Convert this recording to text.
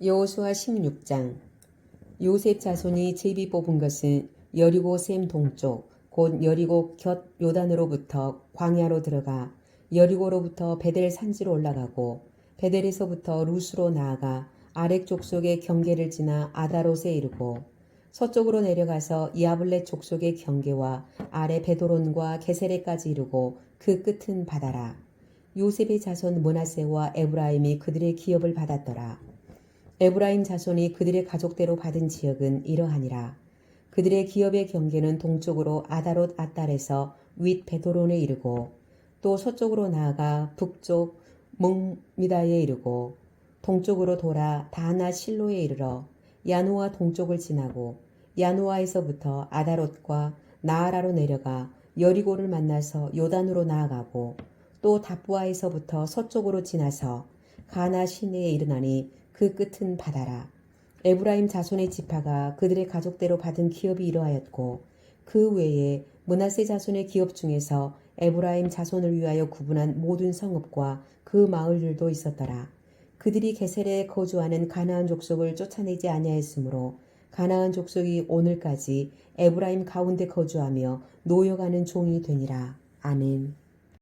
여호수아 16장. 요셉 자손이 제비 뽑은 것은 여리고 샘 동쪽 곧 여리고 곁 요단으로부터 광야로 들어가 여리고로부터 베델 산지로 올라가고 베델에서부터 루스로 나아가 아렉 족속의 경계를 지나 아다롯에 이르고 서쪽으로 내려가서 이아블렛 족속의 경계와 아래 베도론과 게세레까지 이르고 그 끝은 바다라. 요셉의 자손 모나세와 에브라임이 그들의 기업을 받았더라 에브라임 자손이 그들의 가족대로 받은 지역은 이러하니라. 그들의 기업의 경계는 동쪽으로 아다롯 아딸에서 윗 베도론에 이르고 또 서쪽으로 나아가 북쪽 몽미다에 이르고 동쪽으로 돌아 다나 실로에 이르러 야노아 동쪽을 지나고 야노아에서부터 아다롯과 나아라로 내려가 여리고를 만나서 요단으로 나아가고 또 다부아에서부터 서쪽으로 지나서 가나 시내에 이르나니 그 끝은 바다라. 에브라임 자손의 지파가 그들의 가족대로 받은 기업이 이러하였고 그 외에 문하세 자손의 기업 중에서 에브라임 자손을 위하여 구분한 모든 성읍과 그 마을들도 있었더라. 그들이 게셀에 거주하는 가나안 족속을 쫓아내지 아니하였으므로 가나안 족속이 오늘까지 에브라임 가운데 거주하며 노여가는 종이 되니라. 아멘.